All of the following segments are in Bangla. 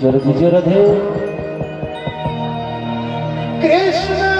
জোরে জোরে ধে Krishna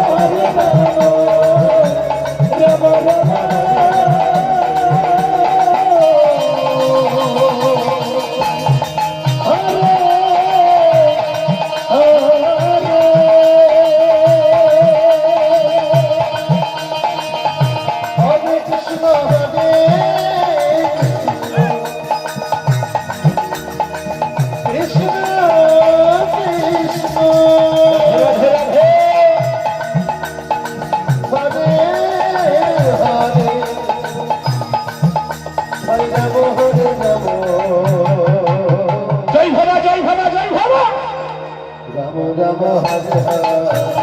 Ramu Ramu Hari Hari.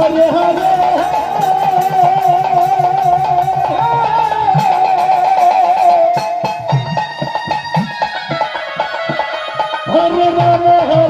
Hare Hare Hare Ram हरे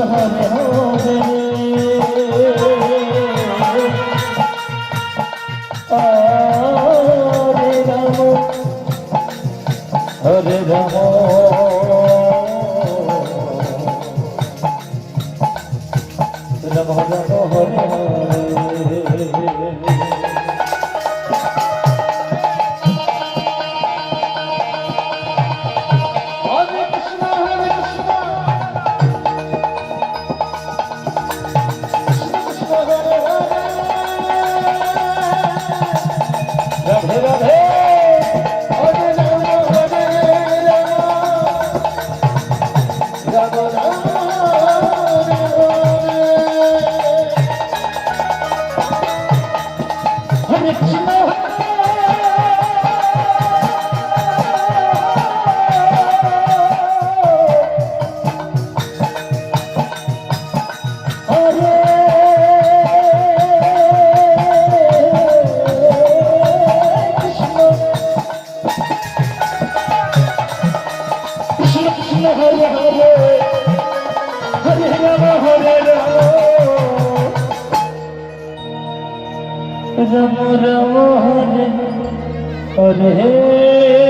হরে হবে হরে রাম হরে রাম রাম রাম হরে হরে Oh, रमो रमो हरे